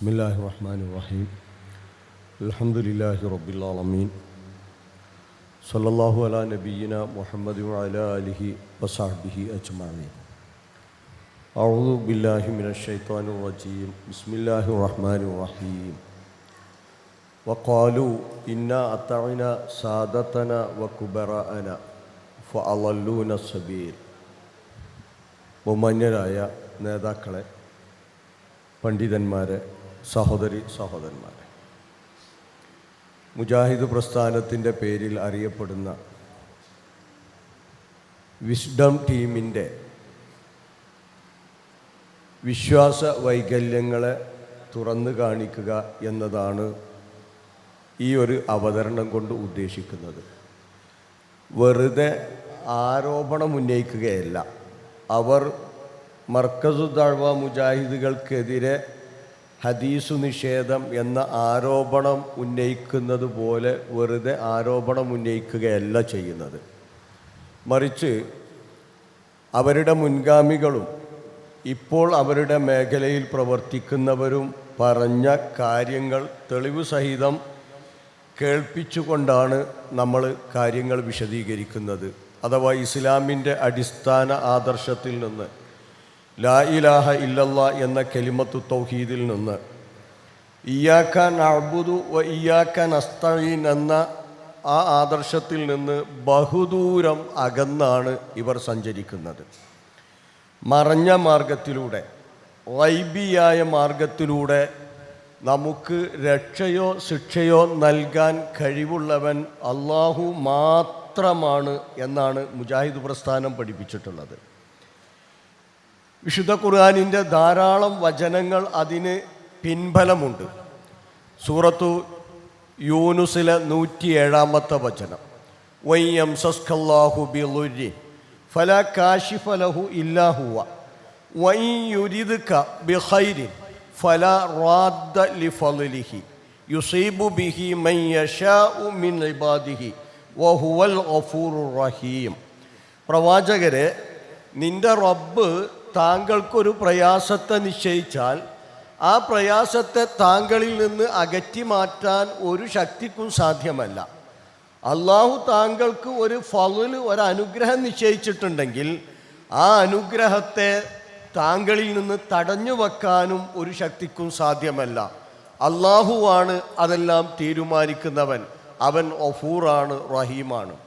بسم الله الرحمن الرحيم الحمد لله رب العالمين صلى الله على نبينا محمد وعلى آله وصحبه أجمعين أعوذ بالله من الشيطان الرجيم بسم الله الرحمن الرحيم وقالوا إنا أطعنا سادتنا وكبراءنا فأضلونا السبيل ബഹുമാന്യരായ നേതാക്കളെ പണ്ഡിതന്മാരെ സഹോദരി സഹോദരന്മാരെ. മുജാഹിദ് പ്രസ്ഥാനത്തിന്റെ പേരിൽ അറിയപ്പെടുന്ന വിസ്ഡം ടീമിന്റെ വിശ്വാസ വൈകല്യങ്ങളെ തുറന്നു കാണിക്കുക എന്നതാണ് ഈ ഒരു അവതരണം കൊണ്ട് ഉദ്ദേശിക്കുന്നത്. വെറുതെ ആരോപണം ഉന്നയിക്കുകയല്ല. അവർ മർക്കസു ദഴവ മുജാഹിദുകൾക്കെതിരെ ഹദീസു നിഷേധം എന്ന ആരോപണം ഉന്നയിക്കുന്നത് പോലെ വെറുതെ ആരോപണം ഉന്നയിക്കുകയല്ല ചെയ്യുന്നത്. മറിച്ച് അവരുടെ മുൻഗാമികളും ഇപ്പോൾ അവരുടെ മേഖലയിൽ പ്രവർത്തിക്കുന്നവരും പറഞ്ഞ കാര്യങ്ങൾ തെളിവ് സഹിതം കേൾപ്പിച്ചുകൊണ്ടാണ് നമ്മൾ കാര്യങ്ങൾ വിശദീകരിക്കുന്നത്. അഥവാ ഇസ്ലാമിന്റെ അടിസ്ഥാന ആദർശത്തിൽ നിന്ന് ലാ ഇലാഹ ഇല്ലല്ല എന്ന കെലിമത്തു തൗഹീദിൽ നിന്ന്. ഇയാക്കാൻ അബുദു വ ഇയാക്കാൻ നസ്തഈൻ എന്ന ആ ആദർശത്തിൽ നിന്ന് ബഹുദൂരം അകന്നാണ് ഇവർ സഞ്ചരിക്കുന്നത്. മറഞ്ഞ മാർഗത്തിലൂടെ വൈബിയായ മാർഗത്തിലൂടെ നമുക്ക് രക്ഷയോ ശിക്ഷയോ നൽകാൻ കഴിവുള്ളവൻ അള്ളാഹു മാത്രമാണ് എന്നാണ് മുജാഹിദ് പ്രസ്ഥാനം പഠിപ്പിച്ചിട്ടുള്ളത്. വിശുദ്ധ ഖുർആാനിന്റെ ധാരാളം വചനങ്ങൾ അതിന് പിൻബലമുണ്ട്. സൂറത്തു യൂനുസിലെ നൂറ്റി ഏഴാമത്തെ വചനം. വയ്യം സസ്ഖല്ലാഹു ബിലുരി ഫല കാശിഫലഹു ഇല്ലാഹുവ വൈ യുരിദ്ക ബിഖൈരിൻ ഫല റാദ്ദ ലിഫളിഹി യുസീബു ബിഹി മൻ മിൻ ഇബാദിഹി വഹുവൽ ഗഫൂറുർ റഹീം. പ്രവാചകരെ നിന്റെ റബ്ബ് താങ്കൾക്കൊരു പ്രയാസത്തെ നിശ്ചയിച്ചാൽ ആ പ്രയാസത്തെ താങ്കളിൽ നിന്ന് അകറ്റി മാറ്റാൻ ഒരു ശക്തിക്കും സാധ്യമല്ല. അള്ളാഹു താങ്കൾക്ക് ഒരു ഫലിൽ ഒരു അനുഗ്രഹം നിശ്ചയിച്ചിട്ടുണ്ടെങ്കിൽ ആ അനുഗ്രഹത്തെ താങ്കളിൽ നിന്ന് തടഞ്ഞു വെക്കാനും ഒരു ശക്തിക്കും സാധ്യമല്ല. അള്ളാഹുവാണ് അതെല്ലാം തീരുമാനിക്കുന്നവൻ. അവൻ ഒഫൂറാണ് റഹീമാണ്.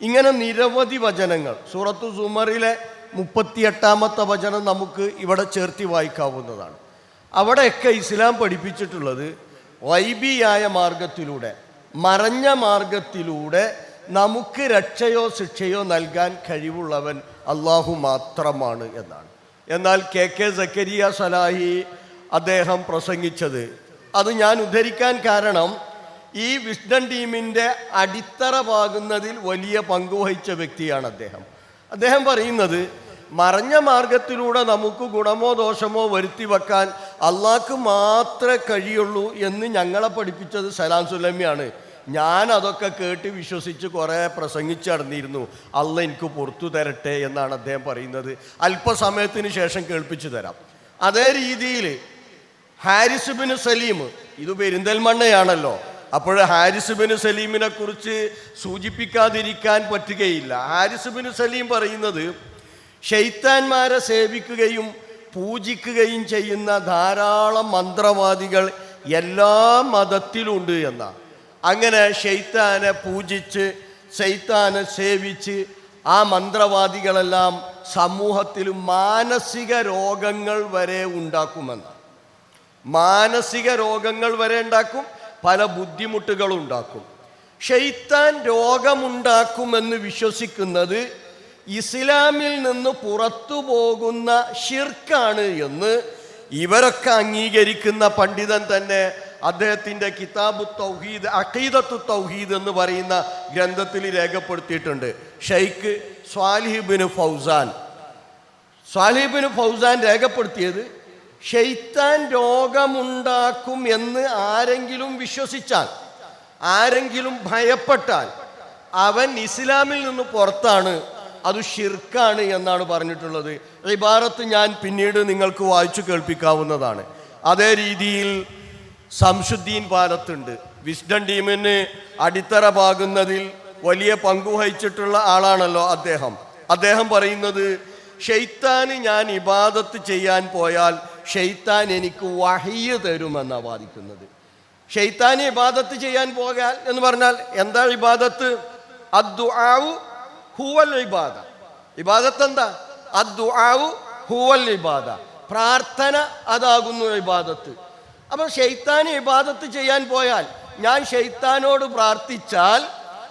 ഇങ്ങനെ നിരവധി വചനങ്ങൾ. സൂറത്തു സുമറിലെ മുപ്പത്തിയെട്ടാമത്തെ വചനം നമുക്ക് ഇവിടെ ചേർത്തി വായിക്കാവുന്നതാണ്. അവിടെയൊക്കെ ഇസ്ലാം പഠിപ്പിച്ചിട്ടുള്ളത് വൈബിയായ മാർഗത്തിലൂടെ മറഞ്ഞ മാർഗത്തിലൂടെ നമുക്ക് രക്ഷയോ ശിക്ഷയോ നൽകാൻ കഴിവുള്ളവൻ അള്ളാഹു മാത്രമാണ് എന്നാണ്. എന്നാൽ കെ കെ സക്കരിയ സലാഹി അദ്ദേഹം പ്രസംഗിച്ചത് അത് ഞാൻ ഉദ്ധരിക്കാൻ കാരണം ഈ വിസ്ഡൻ ടീമിന്റെ അടിത്തറ പാകുന്നതിൽ വലിയ പങ്കുവഹിച്ച വ്യക്തിയാണ് അദ്ദേഹം. അദ്ദേഹം പറയുന്നത് മറഞ്ഞ മാർഗത്തിലൂടെ നമുക്ക് ഗുണമോ ദോഷമോ വരുത്തി വെക്കാൻ അള്ളാഹ്ക്ക് മാത്രമേ കഴിയുള്ളൂ എന്ന് ഞങ്ങളെ പഠിപ്പിച്ചത് സലാം സുലമിയാണ്. ഞാൻ അതൊക്കെ കേട്ട് വിശ്വസിച്ച് കുറേ പ്രസംഗിച്ച് നടന്നിരുന്നു. അല്ല എനിക്ക് പുറത്തു തരട്ടെ എന്നാണ് അദ്ദേഹം പറയുന്നത്. അല്പസമയത്തിന് ശേഷം കേൾപ്പിച്ചു തരാം. അതേ രീതിയിൽ ഹാരിസ് ബിൻ സലീം ഇത് പെരിന്തൽമണ്ണയാണല്ലോ അപ്പോൾ ഹാരിസ് ബിൻ സലീമിനെ കുറിച്ച് സൂചിപ്പിക്കാതിരിക്കാൻ പറ്റുകയില്ല. ഹാരിസ് ബിൻ സലീം പറയുന്നത് ഷെയ്ത്താന്മാരെ സേവിക്കുകയും പൂജിക്കുകയും ചെയ്യുന്ന ധാരാളം മന്ത്രവാദികൾ എല്ലാ മതത്തിലുണ്ട് എന്നാണ് അങ്ങനെ ഷെയ്ത്താനെ പൂജിച്ച് ഷെയ്ത്താനെ സേവിച്ച് ആ മന്ത്രവാദികളെല്ലാം സമൂഹത്തിൽ മാനസിക രോഗങ്ങൾ വരെ ഉണ്ടാക്കുമെന്ന്. മാനസിക രോഗങ്ങൾ വരെ ഉണ്ടാക്കും പല ബുദ്ധിമുട്ടുകളും ഉണ്ടാക്കും. ഷെയ്ത്താൻ രോഗമുണ്ടാക്കുമെന്ന് വിശ്വസിക്കുന്നത് ഇസ്ലാമിൽ നിന്ന് പുറത്തു പോകുന്ന ഷിർക്കാണ് എന്ന് ഇവരൊക്കെ അംഗീകരിക്കുന്ന പണ്ഡിതൻ തന്നെ അദ്ദേഹത്തിന്റെ കിതാബു തൗഹീദ് അഖീദത്തു തൗഹീദ് എന്ന് പറയുന്ന ഗ്രന്ഥത്തിൽ രേഖപ്പെടുത്തിയിട്ടുണ്ട്. ഷെയ്ഖ് സ്വാലിഹിബിന് ഫൗസാൻ. സ്വാലിഹിബിന് ഫൗസാൻ രേഖപ്പെടുത്തിയത് ഷെയ്ത്താൻ രോഗമുണ്ടാക്കും എന്ന് ആരെങ്കിലും വിശ്വസിച്ചാൽ ആരെങ്കിലും ഭയപ്പെട്ടാൽ അവൻ ഇസ്ലാമിൽ നിന്ന് പുറത്താണ് അത് ഷിർക്കാണ് എന്നാണ് പറഞ്ഞിട്ടുള്ളത്. ഇബാറത്ത് ഞാൻ പിന്നീട് നിങ്ങൾക്ക് വായിച്ചു കേൾപ്പിക്കാവുന്നതാണ്. അതേ രീതിയിൽ സംശുദ്ധീൻ പാലത്തുണ്ട്. വിസ്ഡൻ ടീമിന് അടിത്തറ പാകുന്നതിൽ വലിയ പങ്കു വഹിച്ചിട്ടുള്ള ആളാണല്ലോ അദ്ദേഹം. അദ്ദേഹം പറയുന്നത് ഷെയ്ത്താന് ഞാൻ ഇബാദത്ത് ചെയ്യാൻ പോയാൽ ഷെയ്ത്താൻ എനിക്ക് വഹിയ തരുമെന്നാണ് വാദിക്കുന്നത്. ഷെയ്ത്താൻ ഇബാദത്ത് ചെയ്യാൻ പോകാൻ എന്ന് പറഞ്ഞാൽ എന്താ ഇബാദത്ത്? അദ്ദുആഉ ഹുവൽ ഇബാദ. ഇബാദത്ത് എന്താ അദ്ദുആഉ ഹുവൽ ഇബാദ. പ്രാർത്ഥന അതാകുന്നു ഇബാദത്ത്. അപ്പോൾ ഷെയ്ത്താൻ ഇബാദത്ത് ചെയ്യാൻ പോയാൽ ഞാൻ ഷെയ്ത്താനോട് പ്രാർത്ഥിച്ചാൽ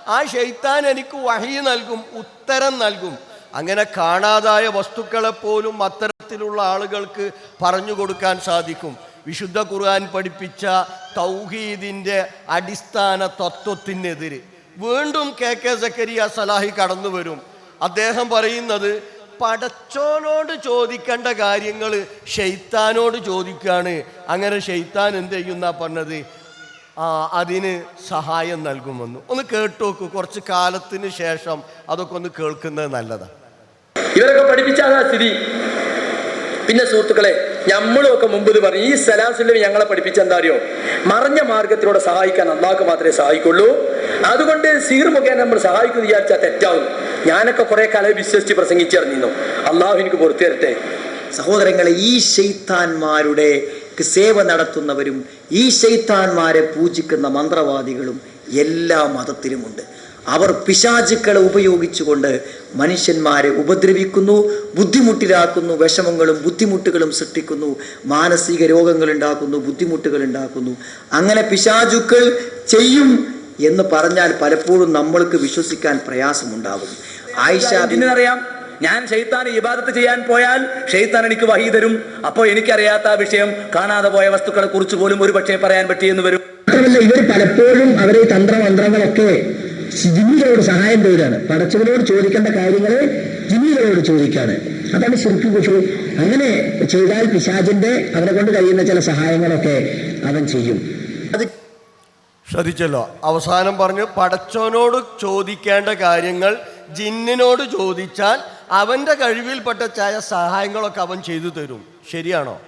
ആ ഷെയ്ത്താൻ എനിക്ക് വഹി നൽകും ഉത്തരം നൽകും. അങ്ങനെ കാണാതായ വസ്തുക്കളെ പോലും അത്തരത്തിലുള്ള ആളുകൾക്ക് പറഞ്ഞു കൊടുക്കാൻ സാധിക്കും. വിശുദ്ധ ഖുർആൻ പഠിപ്പിച്ച തൗഹീദിന്റെ അടിസ്ഥാന തത്വത്തിനെതിരെ. വീണ്ടും കെ കെ സക്കരിയ സലാഹി കടന്നു വരും. അദ്ദേഹം പറയുന്നത് പടച്ചോനോട് ചോദിക്കേണ്ട കാര്യങ്ങൾ ഷെയ്ത്താനോട് ചോദിക്കുകയാണ്. അങ്ങനെ ഷെയ്ത്താൻ എന്ത് ചെയ്യുന്ന പറഞ്ഞത്? ആ അതിന് സഹായം നൽകുമെന്ന്. ഒന്ന് കേട്ടോക്കൂ കുറച്ച് കാലത്തിന് ശേഷം അതൊക്കെ ഒന്ന് കേൾക്കുന്നത് നല്ലതാണ് ഇവരൊക്കെ പഠിപ്പിച്ച സ്ഥിതി. പിന്നെ സുഹൃത്തുക്കളെ നമ്മളൊക്കെ മുമ്പ് പറഞ്ഞു ഈ സലാസുല്ലം ഞങ്ങളെ പഠിപ്പിച്ച എന്താ അറിയോ? മറഞ്ഞ മാർഗത്തിലൂടെ സഹായിക്കാൻ അള്ളാഹ്ക്ക് മാത്രമേ സഹായിക്കുള്ളൂ. അതുകൊണ്ട് സീർ മുഖേന നമ്മൾ സഹായിക്കുന്നു വിചാരിച്ചാൽ തെറ്റാവും. ഞാനൊക്കെ കുറെ കാലം വിശ്വസിച്ച് പ്രസംഗിച്ചിറങ്ങിന്നു അള്ളാഹു എനിക്ക് പുറത്തു തരട്ടെ. സഹോദരങ്ങളെ ഈ ഷെയ്ത്താന്മാരുടെ സേവ നടത്തുന്നവരും ഈ ഷെയ്ത്താന്മാരെ പൂജിക്കുന്ന മന്ത്രവാദികളും എല്ലാ മതത്തിലുമുണ്ട്. അവർ പിശാചുക്കളെ ഉപയോഗിച്ചുകൊണ്ട് മനുഷ്യന്മാരെ ഉപദ്രവിക്കുന്നു ബുദ്ധിമുട്ടിലാക്കുന്നു വിഷമങ്ങളും ബുദ്ധിമുട്ടുകളും സൃഷ്ടിക്കുന്നു മാനസിക രോഗങ്ങൾ ഉണ്ടാക്കുന്നു ബുദ്ധിമുട്ടുകൾ ഉണ്ടാക്കുന്നു. അങ്ങനെ പിശാചുക്കൾ ചെയ്യും എന്ന് പറഞ്ഞാൽ പലപ്പോഴും നമ്മൾക്ക് വിശ്വസിക്കാൻ പ്രയാസമുണ്ടാകും. ആയിഷ ഇതിനറിയാം ഞാൻ ഷെയ്ത്താൻ ഇബാദത്ത് ചെയ്യാൻ പോയാൽ ഷെയ്ത്താൻ എനിക്ക് വഹി തരും. അപ്പോൾ എനിക്കറിയാത്ത ആ വിഷയം കാണാതെ പോയ വസ്തുക്കളെ കുറിച്ച് പോലും ഒരു പക്ഷേ പറയാൻ പറ്റിയെന്ന് വരും. മാത്രമല്ല ഇവർ പലപ്പോഴും അവരെ തന്ത്രമന്ത്രങ്ങളൊക്കെ ജിന്നുകളോട് സഹായം തേടാണ് പടച്ചവനോട് ചോദിക്കേണ്ട കാര്യങ്ങൾ ജിന്നികളോട് ചോദിക്കാണ്. അതാണ് ശരിക്കും കുഷു അങ്ങനെ ചെയ്താൽ പിശാചിന്റെ അവനെ കൊണ്ട് കഴിയുന്ന ചില സഹായങ്ങളൊക്കെ അവൻ ചെയ്യും. അത് ശ്രദ്ധിച്ചല്ലോ. അവസാനം പറഞ്ഞു പടച്ചവനോട് ചോദിക്കേണ്ട കാര്യങ്ങൾ ജിന്നിനോട് ചോദിച്ചാൽ അവന്റെ കഴിവിൽപ്പെട്ട ചില സഹായങ്ങളൊക്കെ അവൻ ചെയ്തു തരും. ശരിയാണോ?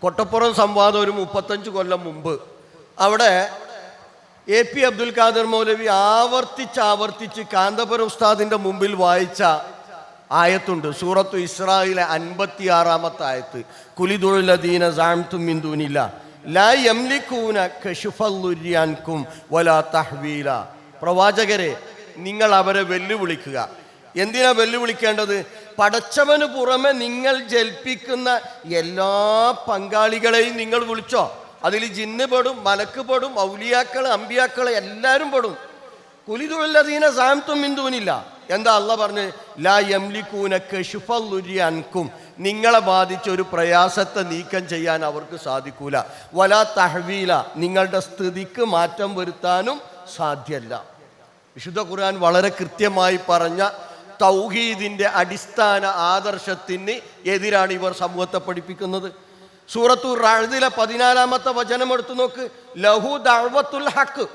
കൊട്ടപ്പുറം സംവാദം ഒരു മുപ്പത്തഞ്ച് കൊല്ലം മുമ്പ്. അവിടെ എ പി അബ്ദുൽ ഖാദർ മൗലവി ആവർത്തിച്ച് ആവർത്തിച്ച് കാന്തപുര ഉസ്താദിന്റെ മുമ്പിൽ വായിച്ച ആയത്തുണ്ട്. സൂറത്തു ഇസ്രായിലെ അൻപത്തി ആറാമത്തെ ആയത്ത് കുലിദുഴലദീന സാംതും വലാ പ്രവാചകരെ നിങ്ങൾ അവരെ വെല്ലുവിളിക്കുക. എന്തിനാ വെല്ലുവിളിക്കേണ്ടത്? പടച്ചവന് പുറമെ നിങ്ങൾ ജൽപ്പിക്കുന്ന എല്ലാ പങ്കാളികളെയും നിങ്ങൾ വിളിച്ചോ? അതിൽ ജിന്ന് പെടും മലക്ക് പെടും ഔലിയാക്കൾ അമ്പിയാക്കൾ എല്ലാവരും പെടും. കുലിതുള്ളതീന സാമത്വം മിന്ദൂനില്ല എന്താ അല്ല പറഞ്ഞ്? ലാ യംലിക്കൂന കശുഫല്ലുര്യാൻകും നിങ്ങളെ ബാധിച്ച ഒരു പ്രയാസത്തെ നീക്കം ചെയ്യാൻ അവർക്ക് സാധിക്കൂല. വലാ തഹവീല നിങ്ങളുടെ സ്ഥിതിക്ക് മാറ്റം വരുത്താനും സാധ്യല്ല. വിശുദ്ധ ഖുർആൻ വളരെ കൃത്യമായി പറഞ്ഞ തൗഹീദിന്റെ അടിസ്ഥാന ആദർശത്തിന് എതിരാണ് ഇവർ സമൂഹത്തെ പഠിപ്പിക്കുന്നത്. സൂറത്തു റാഴ്ദിലെ പതിനാലാമത്തെ വചനം എടുത്തു നോക്ക്. ലഹു ദഅവത്തുൽ ഹക്ക്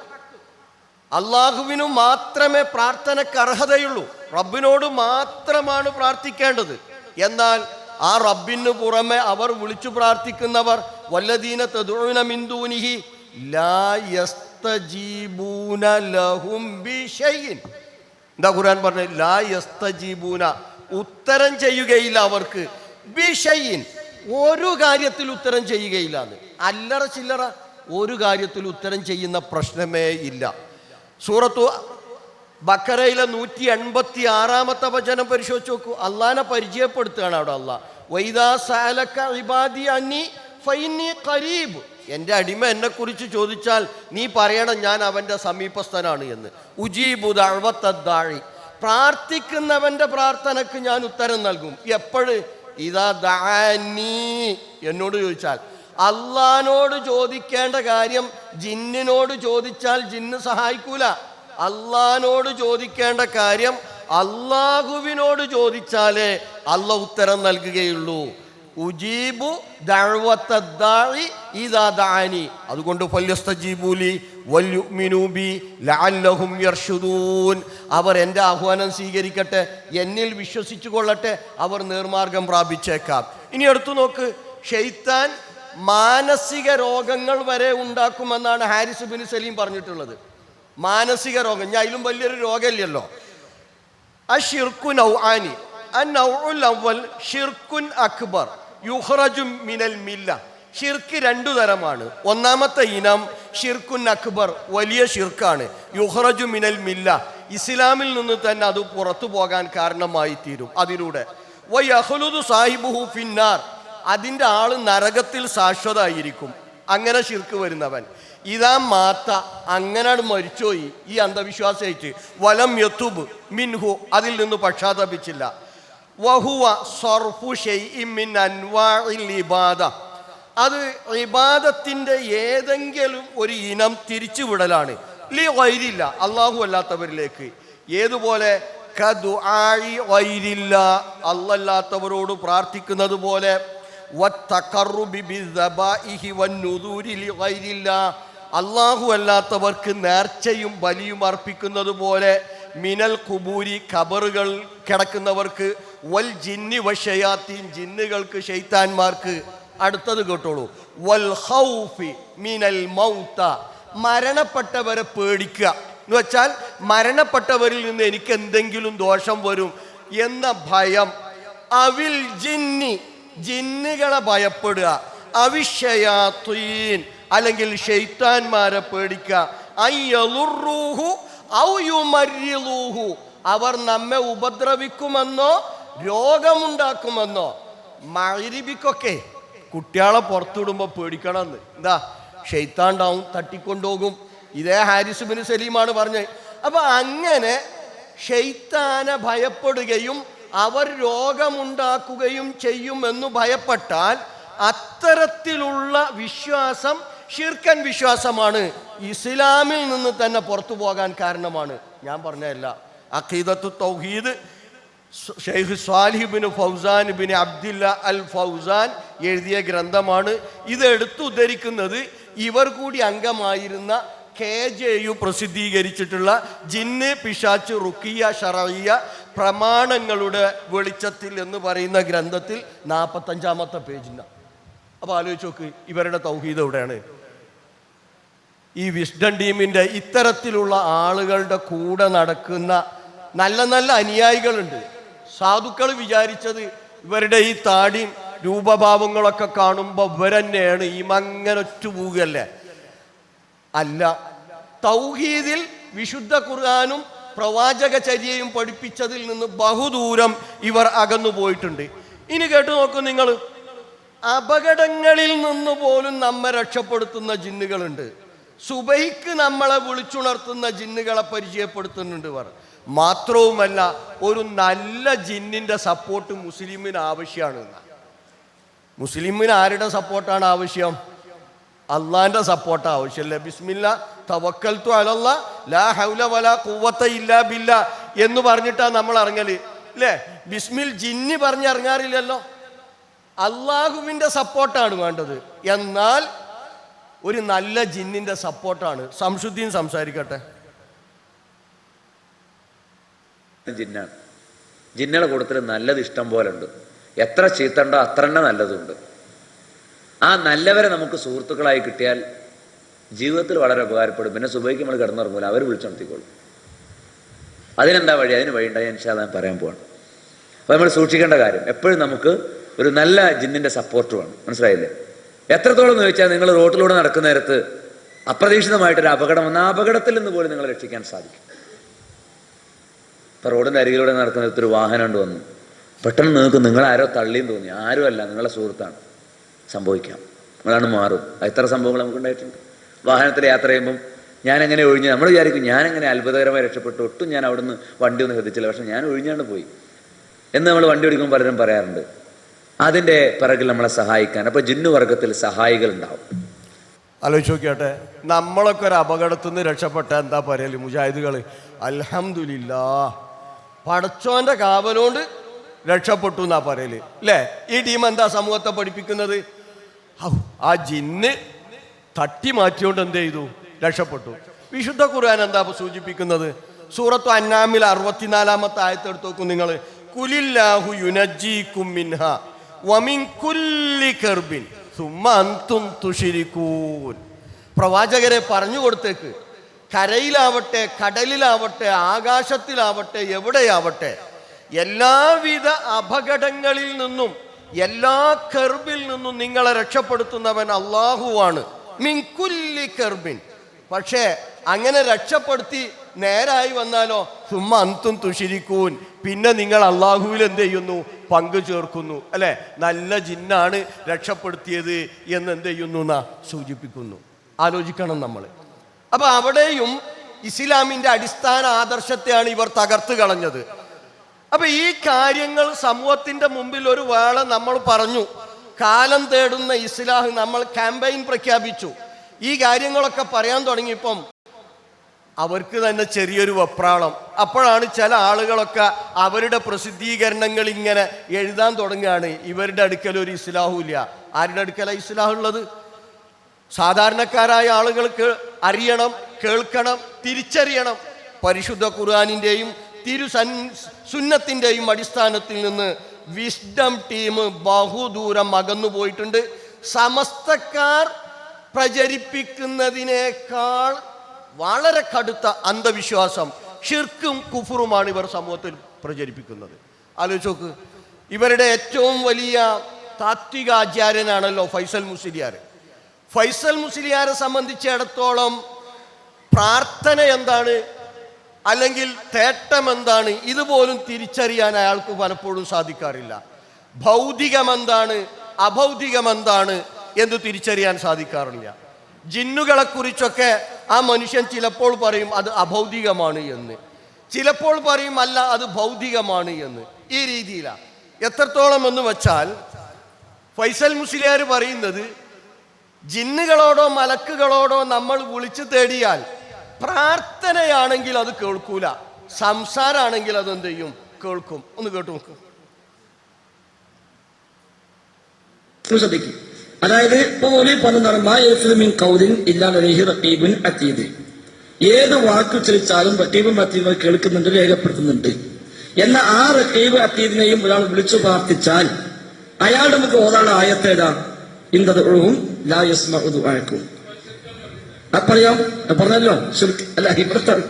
അള്ളാഹുവിനു മാത്രമേ പ്രാർത്ഥനയ്ക്ക് അർഹതയുള്ളൂ. റബ്ബിനോട് മാത്രമാണ് പ്രാർത്ഥിക്കേണ്ടത്. എന്നാൽ ആ റബ്ബിന് പുറമെ അവർ വിളിച്ചു പ്രാർത്ഥിക്കുന്നവർ വല്ലദീന യസ്തജീബൂന ലഹും ബിശൈഇൻ എന്താ ഖുർആൻ ലാ യസ്തജീബൂന. ഉത്തരം ചെയ്യുകയില്ല അവർക്ക്. ബിഷയിൻ ഒരു കാര്യത്തിൽ ഉത്തരം ചെയ്യുകയില്ല അല്ലറ ചില്ലറ ഒരു കാര്യത്തിൽ ഉത്തരം ചെയ്യുന്ന പ്രശ്നമേ ഇല്ല. സൂറത്തു ബക്കറയിലെ നൂറ്റി എൺപത്തി ആറാമത്തെ വചനം പരിശോധിച്ച് നോക്കൂ. അള്ളാനെ പരിചയപ്പെടുത്തുകയാണ് അവിടെ അള്ളാ. വൈദാ സാലക്ക ഇബാദി അന്നി ഫൈനി കരീബ് എന്റെ അടിമ എന്നെക്കുറിച്ച് ചോദിച്ചാൽ നീ പറയണം ഞാൻ അവന്റെ സമീപസ്ഥനാണ് എന്ന്. ഉജീബു ദഅവത്തദ്ദാഴി പ്രാർത്ഥിക്കുന്നവന്റെ പ്രാർത്ഥനയ്ക്ക് ഞാൻ ഉത്തരം നൽകും. എപ്പോഴ്? ഇതാ ദാനി. എന്നോട് ചോദിച്ചാൽ അള്ളഹാനോട് ചോദിക്കേണ്ട കാര്യം ജിന്നിനോട് ചോദിച്ചാൽ ജിന്ന് സഹായിക്കൂല. അള്ളഹാനോട് ചോദിക്കേണ്ട കാര്യം അള്ളാഹുവിനോട് ചോദിച്ചാലേ അല്ല ഉത്തരം നൽകുകയുള്ളൂ. ഉജീബു അതുകൊണ്ട് അവർ എന്റെ ആഹ്വാനം സ്വീകരിക്കട്ടെ എന്നിൽ വിശ്വസിച്ചു കൊള്ളട്ടെ അവർ നേർമാർഗം പ്രാപിച്ചേക്കാം. ഇനി എടുത്തു നോക്ക് ഷെയ്ത്താൻ മാനസിക രോഗങ്ങൾ വരെ ഉണ്ടാക്കുമെന്നാണ് ഹാരിസ് ബിൻ സലീം പറഞ്ഞിട്ടുള്ളത്. മാനസിക രോഗം ഞാൻ അതിലും വലിയൊരു രോഗമില്ലല്ലോ. അഷിർക്കു അൻ അന്നൗഉൽ അവൽ ഷിർക്കുൻ അക്ബർ. യുഹ്റജു മിനൽ മില്ല. ഷിർക്ക് രണ്ടു തരമാണ്. ഒന്നാമത്തെ ഇനം ഷിർക്കുൻ അക്ബർ വലിയ ഷിർക്കാണ് യുഹ്റജു മിനൽ മില്ല. ഇസ്ലാമിൽ നിന്ന് തന്നെ അത് പുറത്തു പോകാൻ കാരണമായി തീരും അതിലൂടെ. വയഹ്ലുദു സാഹിബുഹു ഫിന്നാർ. അതിന്റെ ആൾ നരകത്തിൽ ശാശ്വതമായിരിക്കും അങ്ങനെ ഷിർക്ക് വരുന്നവൻ. ഇതാ മാത്ത. അങ്ങനാണ് മരിച്ചോയി. ഈ അന്ധവിശ്വാസമായിട്ട്. വലം യത്തുബ് മിൻഹു. അതിൽ നിന്ന് പക്ഷാതപിച്ചില്ല. വഹുവ സർഫു ഇബാദ അത് ഇബാദത്തിന്റെ ഏതെങ്കിലും ഒരു ഇനം തിരിച്ചുവിടലാണ്. ലി വൈരില്ല അള്ളാഹു അല്ലാത്തവരിലേക്ക്. ഏതുപോലെ? വൈരില്ല അല്ലല്ലാത്തവരോട് പ്രാർത്ഥിക്കുന്നത് പോലെ. അള്ളാഹു അല്ലാത്തവർക്ക് നേർച്ചയും ബലിയും അർപ്പിക്കുന്നത് പോലെ. മിനൽ കുബൂരി ഖബറുകൾ കിടക്കുന്നവർക്ക് വൽ ജിന്നി വഷയാത്തീൻ ജിന്നുകൾക്ക് ഷെയ്ത്താന്മാർക്ക് അടുത്തത് കേട്ടോളൂ. വൽ ഹൗഫി മിനൽ മൗത്ത. മരണപ്പെട്ടവരെ പേടിക്കുക. എന്ന് വെച്ചാൽ മരണപ്പെട്ടവരിൽ നിന്ന് എനിക്ക് എന്തെങ്കിലും ദോഷം വരും എന്ന ഭയം. അവിൽ ജിന്നി ജിന്നുകളെ ഭയപ്പെടുക. അവിഷയാത്വീൻ അല്ലെങ്കിൽ ഷെയ്ത്താന്മാരെ പേടിക്കുക. അയ്യലുറൂഹു ഔ യുമര്രിലൂഹു അവർ നമ്മെ ഉപദ്രവിക്കുമെന്നോ രോഗമുണ്ടാക്കുമെന്നോ? മഴിരിബിക്കൊക്കെ കുട്ടികളെ പുറത്തുവിടുമ്പോൾ പേടിക്കണമെന്ന്. എന്താ? ഷെയ്ത്താണ്ടാവും തട്ടിക്കൊണ്ടുപോകും. ഇതേ ഹാരിസ് ബിൻ സലീമാണ് പറഞ്ഞത്. അപ്പൊ അങ്ങനെ ഷെയ്ത്താനെ ഭയപ്പെടുകയും അവർ രോഗമുണ്ടാക്കുകയും ചെയ്യുമെന്ന് ഭയപ്പെട്ടാൽ അത്തരത്തിലുള്ള വിശ്വാസം ഷിർക്കൻ വിശ്വാസമാണ്. ഇസ്ലാമിൽ നിന്ന് തന്നെ പുറത്തു പോകാൻ കാരണമാണ്. ഞാൻ പറഞ്ഞതല്ല. അഖീദത്ത് തൗഹീദ് Sheikh Saleh bin Fawzan bin Abdullah al Fawzan എഴുതിയ ഗ്രന്ഥമാണ്. ഇത് എടുത്തുദ്ധരിക്കുന്നത് ഇവർ കൂടി അംഗമായിരുന്ന കെ ജെ യു പ്രസിദ്ധീകരിച്ചിട്ടുള്ള ജിന്ന് പിശാച്ച് റുക്കിയ ഷറയ്യ പ്രമാണങ്ങളുടെ വെളിച്ചത്തിൽ എന്ന് പറയുന്ന ഗ്രന്ഥത്തിൽ നാൽപ്പത്തഞ്ചാമത്തെ പേജിനാണ് അപ്പോൾ ആലോചിച്ച് നോക്ക് ഇവരുടെ തൗഹീദ് എവിടെയാണ്? ഈ വിസ്ഡൻ ടീമിന്റെ ഇത്തരത്തിലുള്ള ആളുകളുടെ കൂടെ നടക്കുന്ന നല്ല നല്ല അനുയായികളുണ്ട്. സാധുക്കൾ വിചാരിച്ചത് ഇവരുടെ ഈ താടിയും രൂപഭാവങ്ങളൊക്കെ കാണുമ്പോൾ ഇവരെന്നെയാണ് ഈ മങ്ങനൊറ്റ പോവുകയല്ലേ? അല്ല. തൗഹീദിൽ വിശുദ്ധ ഖുർആാനും പ്രവാചക ചര്യയും പഠിപ്പിച്ചതിൽ നിന്ന് ബഹുദൂരം ഇവർ അകന്നു പോയിട്ടുണ്ട്. ഇനി കേട്ടു നോക്കൂ നിങ്ങൾ അപകടങ്ങളിൽ നിന്ന് പോലും നമ്മെ രക്ഷപ്പെടുത്തുന്ന ജിന്നുകളുണ്ട്. സുബൈക്ക് നമ്മളെ വിളിച്ചുണർത്തുന്ന ജിന്നുകളെ പരിചയപ്പെടുത്തുന്നുണ്ട് ഇവർ. മാത്രവുമല്ല ഒരു നല്ല ജിന്നിന്റെ സപ്പോർട്ട് മുസ്ലിമിന് ആവശ്യമാണ് മുസ്ലിമിന് ആരുടെ സപ്പോർട്ടാണ് ആവശ്യം? അള്ളാന്റെ സപ്പോർട്ട് ആവശ്യമല്ലേ ബിസ്മില്ല തവക്കൽത്തു അലല്ല ലാ ഹൗല കുവത്ത ഇല്ലാ ബില്ല എന്ന് പറഞ്ഞിട്ടാണ് നമ്മൾ ഇറങ്ങൽ. അല്ലേ ബിസ്മിൽ ജിന്നി പറഞ്ഞിറങ്ങാറില്ലല്ലോ. അള്ളാഹുവിന്റെ സപ്പോർട്ടാണ് വേണ്ടത്. എന്നാൽ ഒരു നല്ല ജിന്നിന്റെ സപ്പോർട്ടാണ് സംശുദ്ധിയും സംസാരിക്കട്ടെ. ജിന്നാണ് ജിന്നുകളെ കൂട്ടത്തിൽ നല്ലത് ഇഷ്ടം പോലെ ഉണ്ട് എത്ര ചീത്തണ്ടോ അത്ര തന്നെ നല്ലതുണ്ട് ആ നല്ലവരെ നമുക്ക് സുഹൃത്തുക്കളായി കിട്ടിയാൽ ജീവിതത്തിൽ വളരെ ഉപകാരപ്പെടും. പിന്നെ സുബൈക്ക് നമ്മൾ കിടന്നുറങ്ങൂല. അവർ വിളിച്ചുണർത്തിക്കോളും അതിനെന്താ വഴി? അതിന് വഴി ഉണ്ടായി എനിക്ക് ഞാൻ പറയാൻ പോവാണ്. അപ്പോൾ നമ്മൾ സൂക്ഷിക്കേണ്ട കാര്യം. എപ്പോഴും നമുക്ക് ഒരു നല്ല ജിന്നിന്റെ സപ്പോർട്ട് വേണം. മനസ്സിലായില്ലേ? എത്രത്തോളം എന്ന് ചോദിച്ചാൽ നിങ്ങൾ റോട്ടിലൂടെ നടക്കുന്ന നേരത്ത് അപ്രതീക്ഷിതമായിട്ടൊരു അപകടം വന്ന അപകടത്തിൽ നിന്ന് പോലും നിങ്ങളെ രക്ഷിക്കാൻ സാധിക്കും. ഇപ്പം റോഡിന്റെ അരികിലൂടെ നടക്കുന്ന ഒരു വാഹനം കൊണ്ട് വന്നു. പെട്ടെന്ന് നിങ്ങൾക്ക് നിങ്ങളാരോ തള്ളിയും തോന്നി. ആരുമല്ല നിങ്ങളുടെ സുഹൃത്താണ്. സംഭവിക്കാം. നിങ്ങളാണ് മാറും. എത്ര സംഭവങ്ങൾ നമുക്ക് ഉണ്ടായിട്ടുണ്ട്. വാഹനത്തിൽ യാത്ര ചെയ്യുമ്പം ഞാൻ എങ്ങനെ ഒഴിഞ്ഞ്? നമ്മൾ വിചാരിക്കും ഞാൻ എങ്ങനെ അത്ഭുതകരമായി രക്ഷപ്പെട്ടു. ഒട്ടും ഞാൻ അവിടുന്ന് വണ്ടി ഒന്നും ശ്രദ്ധിച്ചില്ല. പക്ഷെ ഞാൻ ഒഴിഞ്ഞാണ്ട് പോയി. എന്ന് നമ്മൾ വണ്ടി ഓടിക്കുമ്പോൾ പലരും പറയാറുണ്ട്. അതിന്റെ പിറകിൽ നമ്മളെ സഹായിക്കാൻ. അപ്പോൾ ജിന്നു വർഗത്തിൽ സഹായികൾ ഉണ്ടാവും. ആലോചിച്ച് നോക്കിയാട്ടെ നമ്മളൊക്കെ ഒരു അപകടത്തിൽ നിന്ന് രക്ഷപ്പെട്ട എന്താ പറയൽ മുജാഹിദുകൾ അൽഹംദുലില്ലാ പടച്ചോന്റെ കാവലോണ്ട് രക്ഷപ്പെട്ടു എന്നാ പറയൽ. അല്ലേ ഈ ടീം എന്താ സമൂഹത്തെ പഠിപ്പിക്കുന്നത്? ആ ജിന്ന് തട്ടി മാറ്റിയോണ്ട് എന്ത് ചെയ്തു? രക്ഷപ്പെട്ടു. വിശുദ്ധ ഖുർആൻ എന്താ സൂചിപ്പിക്കുന്നത്? സൂറത്തു അന്നാമിൽ അറുപത്തിനാലാമത്തെ ആയത്തെടുത്ത് നോക്കും നിങ്ങൾ കുലില്ലാഹു മിൻഹ വമിൻ കുല്ലി അന്തും തുഷിരിക്കൂൻ. പ്രവാചകരെ പറഞ്ഞു കൊടുത്തേക്ക്. കരയിലാവട്ടെ കടലിലാവട്ടെ ആകാശത്തിലാവട്ടെ എവിടെയാവട്ടെ എല്ലാവിധ അപകടങ്ങളിൽ നിന്നും എല്ലാ കർബിൽ നിന്നും നിങ്ങളെ രക്ഷപ്പെടുത്തുന്നവൻ അള്ളാഹുവാണ് മിൻകുല്ലി കർബിൻ. പക്ഷേ അങ്ങനെ രക്ഷപ്പെടുത്തി നേരായി വന്നാലോ? സുമ്മ അന്തും തുഷിരിക്കൂൻ. പിന്നെ നിങ്ങൾ അള്ളാഹുവിൽ എന്ത് ചെയ്യുന്നു? പങ്കു ചേർക്കുന്നു. അല്ലെ? നല്ല ജിന്നാണ് രക്ഷപ്പെടുത്തിയത് എന്ന് എന്ത് ചെയ്യുന്നു എന്നാ സൂചിപ്പിക്കുന്നു. ആലോചിക്കണം നമ്മൾ. അപ്പൊ അവിടെയും ഇസ്ലാമിന്റെ അടിസ്ഥാന ആദർശത്തെയാണ് ഇവർ തകർത്ത് കളഞ്ഞത്. അപ്പൊ ഈ കാര്യങ്ങൾ സമൂഹത്തിന്റെ മുമ്പിൽ ഒരു വേള നമ്മൾ പറഞ്ഞു. കാലം തേടുന്ന ഇസ്ലാഹ് നമ്മൾ ക്യാമ്പയിൻ പ്രഖ്യാപിച്ചു. ഈ കാര്യങ്ങളൊക്കെ പറയാൻ തുടങ്ങിയപ്പം അവർക്ക് തന്നെ ചെറിയൊരു വെപ്രാളം. അപ്പോഴാണ് ചില ആളുകളൊക്കെ അവരുടെ പ്രസിദ്ധീകരണങ്ങൾ ഇങ്ങനെ എഴുതാൻ തുടങ്ങുകയാണ്. ഇവരുടെ അടുക്കൽ ഒരു ഇസ്ലാഹുല്ല ആരുടെ അടുക്കല ഇസ്ലാഹ് ഉള്ളത് സാധാരണക്കാരായ ആളുകൾക്ക് അറിയണം കേൾക്കണം തിരിച്ചറിയണം. പരിശുദ്ധ ഖുർആാനിന്റെയും തിരു സൻ സുന്നത്തിന്റെയും അടിസ്ഥാനത്തിൽ നിന്ന് വിസ്ഡം ടീം ബഹുദൂരം അകന്നു പോയിട്ടുണ്ട്. സമസ്തക്കാർ പ്രചരിപ്പിക്കുന്നതിനേക്കാൾ വളരെ കടുത്ത അന്ധവിശ്വാസം ഷിർക്കും കുഫറുമാണ് ഇവർ സമൂഹത്തിൽ പ്രചരിപ്പിക്കുന്നത്. ആലോചിച്ച് നോക്ക്. ഇവരുടെ ഏറ്റവും വലിയ താത്വികാചാര്യനാണല്ലോ ഫൈസൽ മുസ്ലിയാർ. ഫൈസൽ മുസ്ലിയാരെ സംബന്ധിച്ചിടത്തോളം പ്രാർത്ഥന എന്താണ്? അല്ലെങ്കിൽ തേട്ടം എന്താണ്? ഇതുപോലും തിരിച്ചറിയാൻ അയാൾക്ക് പലപ്പോഴും സാധിക്കാറില്ല. ഭൗതികമെന്താണ് അഭൗതികമെന്താണ് എന്ന് തിരിച്ചറിയാൻ സാധിക്കാറില്ല. ജിന്നുകളെ കുറിച്ചൊക്കെ ആ മനുഷ്യൻ ചിലപ്പോൾ പറയും അത് അഭൗതികമാണ് എന്ന്. ചിലപ്പോൾ പറയും അല്ല അത് ഭൗതികമാണ് എന്ന്. ഈ രീതിയിലാണ് എത്രത്തോളം എന്ന് വച്ചാൽ ഫൈസൽ മുസ്ലിയാർ പറയുന്നത് ജിന്നുകളോടോ മലക്കുകളോടോ നമ്മൾ വിളിച്ചു തേടിയാൽ പ്രാർത്ഥനയാണെങ്കിൽ അത് കേൾക്കൂല. സംസാരാണെങ്കിൽ അതെന്ത് ചെയ്യും? കേൾക്കും. ഒന്ന് കേട്ടു നോക്കും. അതായത് ഇപ്പൊ ഒരു പറഞ്ഞതാണ് അതീദ് ഏത് വാക്ക് ഉച്ചരിച്ചാലും റക്കീബും അത്തീബ് കേൾക്കുന്നുണ്ട് രേഖപ്പെടുത്തുന്നുണ്ട്. എന്ന ആ റക്കീബ് അതീദിനെയും ഒരാൾ വിളിച്ചു പ്രാർത്ഥിച്ചാൽ അയാൾ നമുക്ക് ഓതാനുള്ള ആയത്തേതാ ഇന്തതും ലാ യസ്മഉ ദുആക്കും. അത് പറഞ്ഞല്ലോ ശിർക്ക് അല്ല ഇവിടെ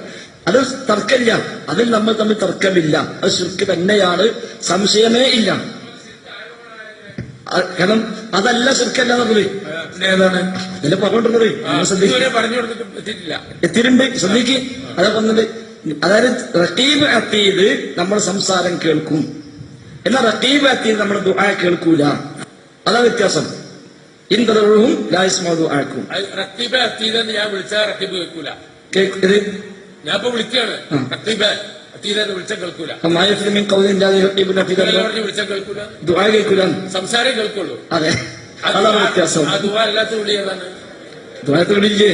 അത് തർക്കമില്ല. അതിൽ നമ്മൾ തമ്മിൽ തർക്കമില്ല. അത് ശിർക്ക് തന്നെയാണ്. സംശയമേ ഇല്ല. കാരണം അതല്ല ശുർക്കല്ല ഏതാണ്? പറഞ്ഞോണ്ടിരുന്നത്. നമ്മൾ എത്തിയിട്ടുണ്ട്. ശ്രദ്ധിക്ക്. അതാ പറഞ്ഞത്. അതായത് റക്കീബ് അത്തീത് നമ്മുടെ സംസാരം കേൾക്കും. എന്നാൽ റക്കീബ് അത്തീത് നമ്മൾ ദുആ കേൾക്കൂല. അതാ വ്യത്യാസം. ഇന്തതും ലായസ്മോ ദുആക്കും അത് റത്തീബ അത്തീതെന്ന് ഞാൻ വിളിച്ചാൽ റത്തീബ് കേൾക്കൂല. ഇത് ഞാൻ ഇപ്പൊ വിളിക്കാണ്. റത്തീബ അത്തീതെന്ന് വിളിച്ചാൽ കേൾക്കൂല. വിളിച്ചാൽ കേൾക്കൂല. ദുആ കേൾക്കൂല. സംസാരം കേൾക്കുള്ളൂ. അതെ. അതാണ് വ്യത്യാസം. ആ ദുആ അല്ലാത്ത വിളി ഏതാണ്? ദുആത്ത് വിളിയില്ലേ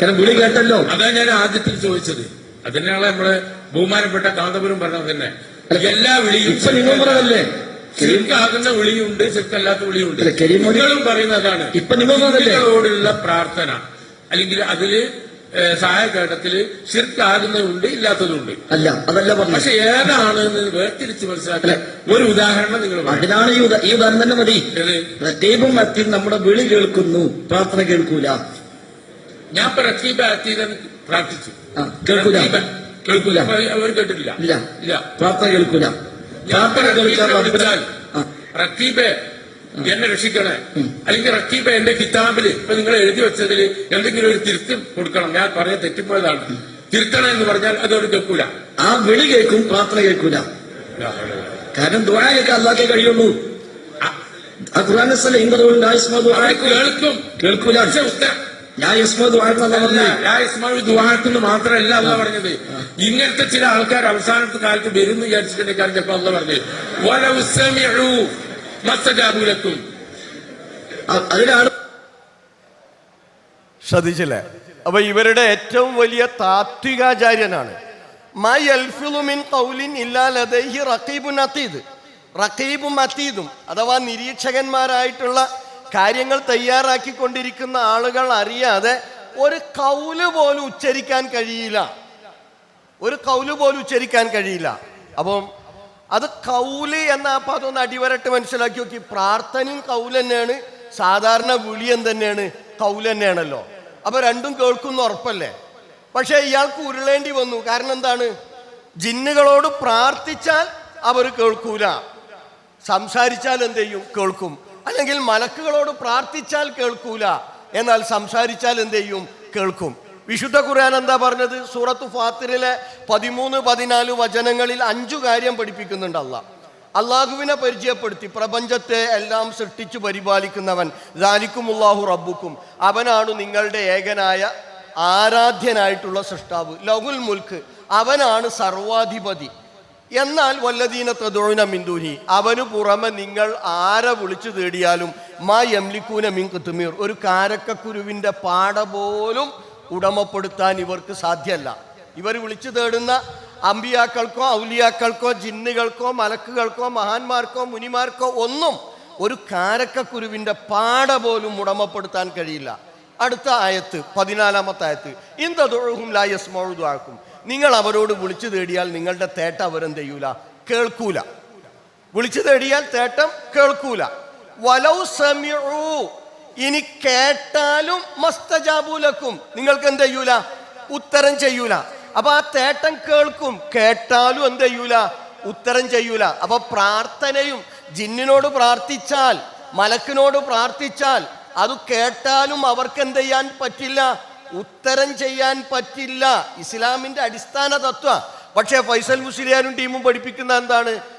കാരണം വിളി കേട്ടല്ലോ. അതാ ഞാൻ ആദ്യത്തിൽ ചോദിച്ചത്. അതിനാണ് നമ്മൾ ബഹുമാനപ്പെട്ട കാന്തപുരം പറഞ്ഞത് തന്നെ. എല്ലാ വിളിയും ഇപ്പൊ നിങ്ങൾ പറഞ്ഞതല്ലേ? ശരിക്കാകുന്ന വിളിയുണ്ട് ശരിക്കല്ലാത്ത വിളിയുണ്ട്. നിങ്ങളും പറയുന്നതാണ് ഇപ്പൊ നിങ്ങളോടുള്ള? പ്രാർത്ഥന. അല്ലെങ്കിൽ അതിൽ സഹായഘട്ടത്തിൽ ശിർക്കാകുന്നതുണ്ട് ഇല്ലാത്തതുണ്ട്. അല്ല അതല്ല പറഞ്ഞു പക്ഷെ ഏതാണ് വേർതിരിച്ച് മനസ്സിലാക്കാൻ ഒരു ഉദാഹരണം നിങ്ങൾ അതിനാണ് ഈ ഉദാ- ഈ ഉദാഹരണം തന്നെ മതി. പ്രത്യേകം റക്കീബും നമ്മുടെ വിളി കേൾക്കുന്നു പ്രാർത്ഥന കേൾക്കൂല. ഞാൻ ഇപ്പൊ അത്തീതെന്ന് പ്രാർത്ഥിച്ചു. കേൾക്കൂല. കേൾക്കൂല. അവർ കേട്ടിട്ടില്ല. ഇല്ല. ഇല്ല. പ്രാർത്ഥന കേൾക്കൂല. റക്കീബെ എന്നെ രക്ഷിക്കണേ. അല്ലെങ്കിൽ റക്കീബെ എന്റെ കിതാബിൽ ഇപ്പൊ നിങ്ങൾ എഴുതി വെച്ചതിൽ എന്തെങ്കിലും ഒരു തിരുത്തി കൊടുക്കണം. ഞാൻ പറഞ്ഞ തെറ്റിപ്പോയതാണ്. തിരുത്തണം എന്ന് പറഞ്ഞാൽ അതൊരു കേൾക്കൂല. ആ വിളി കേൾക്കും പ്രാർത്ഥന കേൾക്കൂല. കാരണം ദുആ കേൾക്കാൻ അല്ലാതെ കഴിയുള്ളൂ കേൾക്കും. കേൾക്കൂല. ഞാൻ യസ്മോ ദുആക്കുന്നു മാത്രമല്ല അല്ല പറഞ്ഞത്. ഇങ്ങനത്തെ ചില ആൾക്കാർ അവസാനത്തെ കാലത്ത് വരും എന്ന് വിചാരിച്ചിട്ടുണ്ടെങ്കിൽ ചിലപ്പോ അല്ല പറഞ്ഞത് വലൗ സമിഉ മസ്തജാബുലക്കും. അ- അതിനാണ് ശ്രദ്ധിച്ചില്ലേ? അപ്പൊ ഇവരുടെ ഏറ്റവും വലിയ താത്വികാചാര്യനാണ്. മൈ അൽഫിലുമിൻ കൗലിൻ അതീദ് അതീദും അഥവാ നിരീക്ഷകന്മാരായിട്ടുള്ള കാര്യങ്ങൾ തയ്യാറാക്കിക്കൊണ്ടിരിക്കുന്ന ആളുകൾ അറിയാതെ ഒരു കൗൽ പോലും ഉച്ചരിക്കാൻ കഴിയില്ല. ഒരു കൗൽ പോലും ഉച്ചരിക്കാൻ കഴിയില്ല. അപ്പം അത് കൗൽ എന്ന ആ പദം ഒന്ന് അടിവരട്ട് മനസ്സിലാക്കി നോക്കി. പ്രാർത്ഥനയും കൗൽ തന്നെയാണ്. സാധാരണ വിളിയം തന്നെയാണ്. കൗൽ തന്നെയാണല്ലോ. അപ്പൊ രണ്ടും കേൾക്കുന്ന ഉറപ്പല്ലേ? പക്ഷേ ഇയാൾക്ക് ഉരുളേണ്ടി വന്നു. കാരണം എന്താണ്? ജിന്നുകളോട് പ്രാർത്ഥിച്ചാൽ അവർ കേൾക്കൂല. സംസാരിച്ചാൽ എന്ത് ചെയ്യും? കേൾക്കും. അല്ലെങ്കിൽ മലക്കുകളോട് പ്രാർത്ഥിച്ചാൽ കേൾക്കൂല. എന്നാൽ സംസാരിച്ചാൽ എന്ത് ചെയ്യും? കേൾക്കും. വിശുദ്ധ ഖുർആൻ എന്താ പറഞ്ഞത്? സൂറത്ത് ഫാത്തിറിലെ പതിമൂന്ന് പതിനാല് വചനങ്ങളിൽ അഞ്ചു കാര്യം പഠിപ്പിക്കുന്നുണ്ട് അല്ല അള്ളാഹുവിനെ പരിചയപ്പെടുത്തി പ്രപഞ്ചത്തെ എല്ലാം സൃഷ്ടിച്ചു പരിപാലിക്കുന്നവൻ ദാലിക്കുമുല്ലാഹു റബ്ബുക്കും. അവനാണ് നിങ്ങളുടെ ഏകനായ ആരാധ്യനായിട്ടുള്ള സൃഷ്ടാവ്. ലഹുൽ മുൽക്ക് അവനാണ് സർവാധിപതി. എന്നാൽ വല്ലദീന തദോന മിന്ദൂനി അവന് പുറമെ നിങ്ങൾ ആരെ വിളിച്ചു തേടിയാലും മാ യംലിക്കൂന മിൻ കുത്തുമീർ ഒരു കാരക്കക്കുരുവിന്റെ പാട പോലും ഉടമപ്പെടുത്താൻ ഇവർക്ക് സാധ്യമല്ല. ഇവർ വിളിച്ചു തേടുന്ന അമ്പിയാക്കൾക്കോ ഔലിയാക്കൾക്കോ ജിന്നുകൾക്കോ മലക്കുകൾക്കോ മഹാന്മാർക്കോ മുനിമാർക്കോ ഒന്നും ഒരു കാരക്കക്കുരുവിന്റെ പാട പോലും ഉടമപ്പെടുത്താൻ കഴിയില്ല. അടുത്ത ആയത്ത് പതിനാലാമത്തെ ആയത്ത്. ഇന്തുഴുഹും ലായസ് മോഴുതാക്കും നിങ്ങൾ അവരോട് വിളിച്ചു തേടിയാൽ നിങ്ങളുടെ തേട്ടം അവരെന്ത് ചെയ്യൂല? കേൾക്കൂല. വിളിച്ചു തേടിയാൽ തേട്ടം കേൾക്കൂല. വലൗ സമിഉ ഇനി കേട്ടാലും മസ്തജാബൂലക്കും. നിങ്ങൾക്ക് എന്ത് ചെയ്യൂല ഉത്തരം ചെയ്യൂല. അപ്പൊ ആ തേട്ടം കേൾക്കും. കേട്ടാലും എന്ത് ചെയ്യൂല ഉത്തരം ചെയ്യൂല. അപ്പൊ പ്രാർത്ഥനയും ജിന്നിനോട് പ്രാർത്ഥിച്ചാൽ മലക്കിനോട് പ്രാർത്ഥിച്ചാൽ അത് കേട്ടാലും അവർക്ക് എന്ത് ചെയ്യാൻ പറ്റില്ല ഉത്തരം ചെയ്യാൻ പറ്റില്ല. ഇസ്ലാമിന്റെ അടിസ്ഥാന തത്വ. പക്ഷേ ഫൈസൽ മുസ്ലിയാരും ടീമും പഠിപ്പിക്കുന്ന എന്താണ്?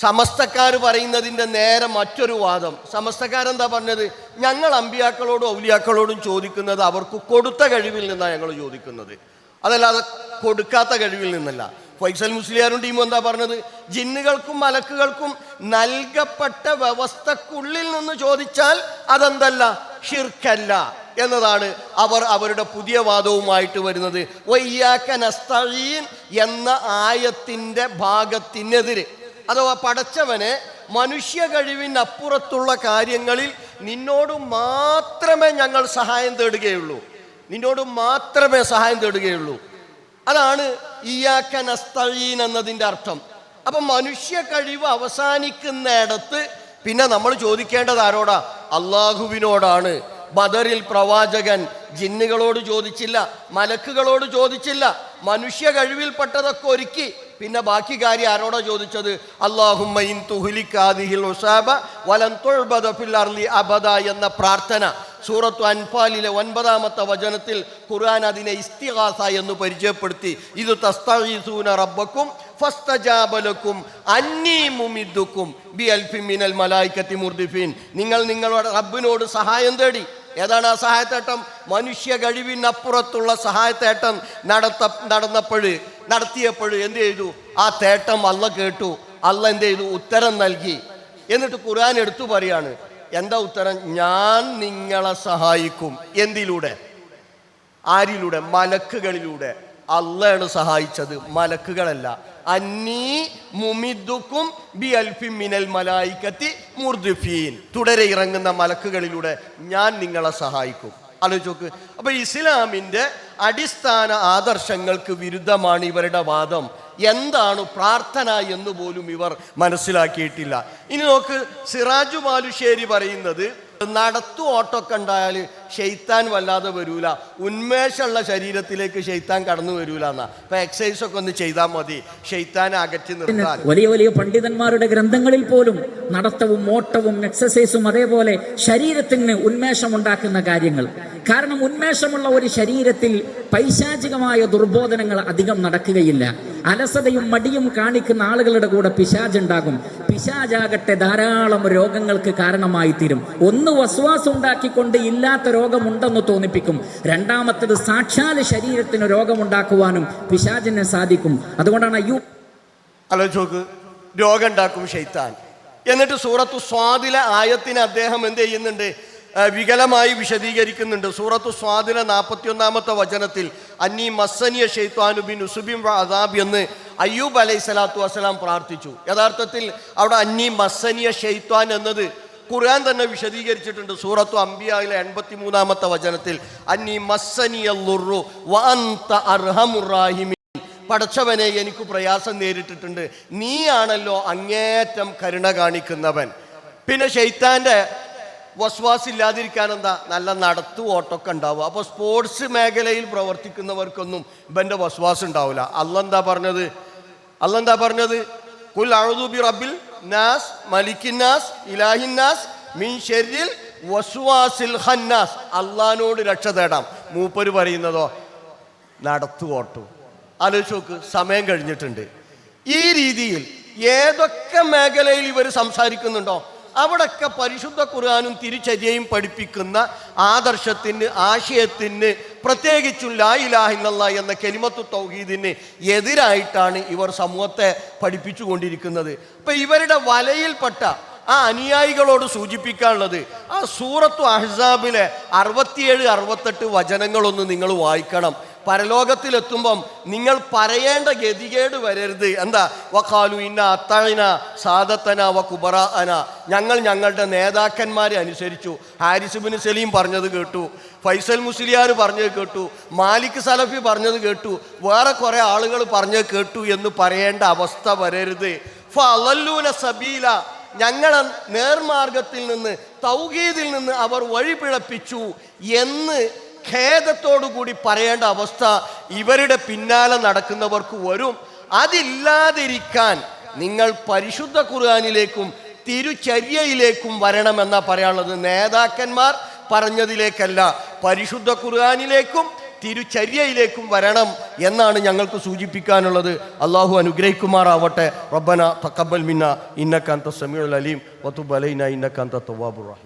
സമസ്തക്കാർ പറയുന്നതിന്റെ നേരെ മറ്റൊരു വാദം. സമസ്തക്കാരെന്താ പറഞ്ഞത്? ഞങ്ങൾ അമ്പിയാക്കളോടും ഔലിയാക്കളോടും ചോദിക്കുന്നത് അവർക്ക് കൊടുത്ത കഴിവിൽ നിന്നാണ് ഞങ്ങൾ ചോദിക്കുന്നത്. അതല്ലാതെ കൊടുക്കാത്ത കഴിവിൽ നിന്നല്ല. ഫൈസൽ മുസ്ലിയാരും ടീമും എന്താ പറഞ്ഞത്? ജിന്നുകൾക്കും മലക്കുകൾക്കും നൽകപ്പെട്ട വ്യവസ്ഥക്കുള്ളിൽ നിന്ന് ചോദിച്ചാൽ അതെന്തല്ല? ഷിർക്കല്ല എന്നതാണ് അവർ അവരുടെ പുതിയ വാദവുമായിട്ട് വരുന്നത്. വയ്യാക്കൻ അസ്തഴീൻ എന്ന ആയത്തിന്റെ ഭാഗത്തിനെതിരെ. അഥവാ പടച്ചവനെ മനുഷ്യ കഴിവിനപ്പുറത്തുള്ള കാര്യങ്ങളിൽ നിന്നോട് മാത്രമേ ഞങ്ങൾ സഹായം തേടുകയുള്ളൂ. നിന്നോട് മാത്രമേ സഹായം തേടുകയുള്ളൂ. അതാണ് ഇയാക്ക നസ്തഴീൻ എന്നതിന്റെ അർത്ഥം. അപ്പം മനുഷ്യ കഴിവ് അവസാനിക്കുന്നിടത്ത് പിന്നെ നമ്മൾ ചോദിക്കേണ്ടത് ആരോടാ? അള്ളാഹുവിനോടാണ്. ബദറിൽ പ്രവാചകൻ ജിന്നുകളോട് ചോദിച്ചില്ല മലക്കുകളോട് ചോദിച്ചില്ല മനുഷ്യ കഴിവിൽപ്പെട്ടതൊക്കെ ഒരുക്കി പിന്നെ ബാക്കി കാര്യം ആരോടാ ചോദിച്ചത് അള്ളാഹുമ്മയിൻ തുഹുലിക്കാദിഹിൽ ഉസാബ വലം തുഴ്ബദ ഫിൽ അർളി അബദ എന്ന പ്രാർത്ഥന സൂറത്തു അൻഫാലിലെ ഒൻപതാമത്തെ വചനത്തിൽ ഖുർആൻ അതിനെ ഇസ്തിഹാസ എന്ന് പരിചയപ്പെടുത്തി. ഇത് തസ്തീസൂന റബ്ബക്കും ഫസ്തജാബലക്കും അന്നീ മുമിദ്ദുക്കും ബി അൽഫിമിനൽ മലായിക്കത്തി മുർദിഫീൻ. നിങ്ങൾ നിങ്ങളുടെ റബ്ബിനോട് സഹായം തേടി. ഏതാണ് ആ സഹായത്തേട്ടം? മനുഷ്യ കഴിവിനപ്പുറത്തുള്ള സഹായത്തേട്ടം നടത്ത നടന്നപ്പോൾ നടത്തിയപ്പോൾ എന്ത് ചെയ്തു? ആ തേട്ടം അല്ല കേട്ടു. അല്ല എന്ത് ചെയ്തു? ഉത്തരം നൽകി. എന്നിട്ട് ഖുർആൻ എടുത്തു പറയാണ് എന്താ ഉത്തരം? ഞാൻ നിങ്ങളെ സഹായിക്കും. എന്തിലൂടെ? ആരിലൂടെ? മലക്കുകളിലൂടെ. അള്ളയാണ് സഹായിച്ചത്. മലക്കുകളല്ല. അന്നീ മുമിദുക്കും ബി അൽഫി മിനൽ മലായിക്കത്തി മുർദുഫീൻ. തുടരെ ഇറങ്ങുന്ന മലക്കുകളിലൂടെ ഞാൻ നിങ്ങളെ സഹായിക്കും. ആലോചിച്ച് നോക്ക്. അപ്പൊ ഇസ്ലാമിന്റെ അടിസ്ഥാന ആദർശങ്ങൾക്ക് വിരുദ്ധമാണ് ഇവരുടെ വാദം. എന്താണ് പ്രാർത്ഥന എന്ന് പോലും ഇവർ മനസ്സിലാക്കിയിട്ടില്ല. ഇനി നോക്ക് സിറാജു മാലുശ്ശേരി പറയുന്നത് നടത്തു ഓട്ടോ ഉണ്ടായാൽ ഷെയ്ത്താൻ വല്ലാതെ വരൂല. ഉന്മേഷമുള്ള ശരീരത്തിലേക്ക് ഷെയ്ത്താൻ കടന്നു വരൂല എന്നാ അപ്പൊ എക്സസൈസ് ഒക്കെ ഒന്ന് ചെയ്താൽ മതി. ഷെയ്ത്താൻ അകറ്റി നിർത്താൻ. വലിയ വലിയ പണ്ഡിതന്മാരുടെ ഗ്രന്ഥങ്ങളിൽ പോലും നടത്തവും ഓട്ടവും എക്സസൈസും അതേപോലെ ശരീരത്തിന് ഉന്മേഷം ഉണ്ടാക്കുന്ന കാര്യങ്ങൾ. കാരണം ഉന്മേഷമുള്ള ഒരു ശരീരത്തിൽ പൈശാചികമായ ദുർബോധനങ്ങൾ അധികം നടക്കുകയില്ല. അലസതയും മടിയും കാണിക്കുന്ന ആളുകളുടെ കൂടെ പിശാജുണ്ടാകും പിശാജാകട്ടെ ധാരാളം രോഗങ്ങൾക്ക് കാരണമായി തീരും ഒന്ന് വസ്വാസം ഉണ്ടാക്കിക്കൊണ്ട് ഇല്ലാത്ത രോഗമുണ്ടെന്ന് തോന്നിപ്പിക്കും. രണ്ടാമത്തത് സാക്ഷാൽ ശരീരത്തിന് രോഗമുണ്ടാക്കുവാനും പിശാചിന് സാധിക്കും. അതുകൊണ്ടാണ് അയ്യോ ആലോചിച്ച് നോക്ക്. ഷെയ്ത്താൻ എന്നിട്ട് സൂറത്തു സ്വാതില ആയത്തിന് അദ്ദേഹം എന്ത് ചെയ്യുന്നുണ്ട്? വികലമായി വിശദീകരിക്കുന്നുണ്ട്. സൂറത്തു സ്വാതില നാൽപ്പത്തി ഒന്നാമത്തെ വചനത്തിൽ അന്നി മസ്സനിയ ഷെയ്ത്വാനുബിൻ ഉസുബിൻ അദാബ് എന്ന് അയ്യൂബ് അലൈഹി സ്വലാത്തു വസ്സലാം പ്രാർത്ഥിച്ചു. യഥാർത്ഥത്തിൽ അവിടെ അന്നി മസ്സനിയ ഷെയ്ത്താൻ എന്നത് ഖുർആൻ തന്നെ വിശദീകരിച്ചിട്ടുണ്ട്. സൂറത്തു അംബിയയിലെ എൺപത്തി മൂന്നാമത്തെ വചനത്തിൽ അന്നി വഅന്ത അർഹമുറാഹിമി പടച്ചവനെ എനിക്ക് പ്രയാസം നേരിട്ടിട്ടുണ്ട്. നീയാണല്ലോ അങ്ങേറ്റം കരുണ കാണിക്കുന്നവൻ. പിന്നെ ഷെയ്ത്താന്റെ വസ്വാസ് ഇല്ലാതിരിക്കാൻ എന്താ? നല്ല നടത്തു ഓട്ടമൊക്കെ ഉണ്ടാവും അപ്പോൾ സ്പോർട്സ് മേഖലയിൽ പ്രവർത്തിക്കുന്നവർക്കൊന്നും ഇവന്റെ വസ്വാസ് ഉണ്ടാവില്ല അല്ലെന്താ പറഞ്ഞത്? അല്ലെന്താ പറഞ്ഞത്? കുൽ അഴുതുബി റബ്ബിൽ നാസ് മലിക്കിന്നാസ് ഇലാഹിന്നാസ് മീൻ ഷെരിൽ വസ്വാസിൽ ഹന്നാസ് അള്ളഹാനോട് രക്ഷ തേടാം. മൂപ്പര് പറയുന്നതോ? നടത്തു ഓട്ടു. ആലോചിച്ച് നോക്ക് സമയം കഴിഞ്ഞിട്ടുണ്ട്. ഈ രീതിയിൽ ഏതൊക്കെ മേഖലയിൽ ഇവർ സംസാരിക്കുന്നുണ്ടോ? അവിടൊക്കെ പരിശുദ്ധ ഖുർആാനും തിരിച്ചര്യയും പഠിപ്പിക്കുന്ന ആദർശത്തിന് ആശയത്തിന് പ്രത്യേകിച്ചും ലാ ഇലാഹില്ല എന്ന കെലിമത്തു തൗഹീദിന് എതിരായിട്ടാണ് ഇവർ സമൂഹത്തെ പഠിപ്പിച്ചുകൊണ്ടിരിക്കുന്നത്. അപ്പം ഇവരുടെ വലയിൽപ്പെട്ട ആ അനുയായികളോട് സൂചിപ്പിക്കാനുള്ളത് ആ സൂറത്തു അഹ്സാബിലെ അറുപത്തിയേഴ് അറുപത്തെട്ട് വചനങ്ങളൊന്ന് നിങ്ങൾ വായിക്കണം. പരലോകത്തിലെത്തുമ്പം നിങ്ങൾ പറയേണ്ട ഗതികേട് വരരുത്. എന്താ? വഖാലു ഇന്ന അത്തഴന സാദത്തന വ കുബറ അന ഞങ്ങൾ ഞങ്ങളുടെ നേതാക്കന്മാരെ അനുസരിച്ചു. ഹാരിസുബിന് സലീം പറഞ്ഞത് കേട്ടു. ഫൈസൽ മുസ്ലിയാർ പറഞ്ഞത് കേട്ടു. മാലിക് സലഫി പറഞ്ഞത് കേട്ടു. വേറെ കുറേ ആളുകൾ പറഞ്ഞത് കേട്ടു എന്ന് പറയേണ്ട അവസ്ഥ വരരുത്. ഫലല്ലൂന സബീല. ഞങ്ങളെ നേർമാർഗത്തിൽ നിന്ന് തൗഗീദിൽ നിന്ന് അവർ വഴിപിഴപ്പിച്ചു എന്ന് ഖേദത്തോടു കൂടി പറയേണ്ട അവസ്ഥ ഇവരുടെ പിന്നാലെ നടക്കുന്നവർക്ക് വരും. അതില്ലാതിരിക്കാൻ നിങ്ങൾ പരിശുദ്ധ ഖുർആാനിലേക്കും തിരുചര്യയിലേക്കും വരണമെന്നാ പറയാനുള്ളത്. നേതാക്കന്മാർ പറഞ്ഞതിലേക്കല്ല പരിശുദ്ധ ഖുർആാനിലേക്കും തിരുചര്യയിലേക്കും വരണം എന്നാണ് ഞങ്ങൾക്ക് സൂചിപ്പിക്കാനുള്ളത്. അള്ളാഹു അനുഗ്രഹിക്കുമാറാവട്ടെ. റബ്ബന തക്കബൽ മിന്ന ഇന്നക്കാന്ത സമീർ അലീം വത്തുബലൈന ഇന്നക്കാന്ത തവാബുർ റഹീം.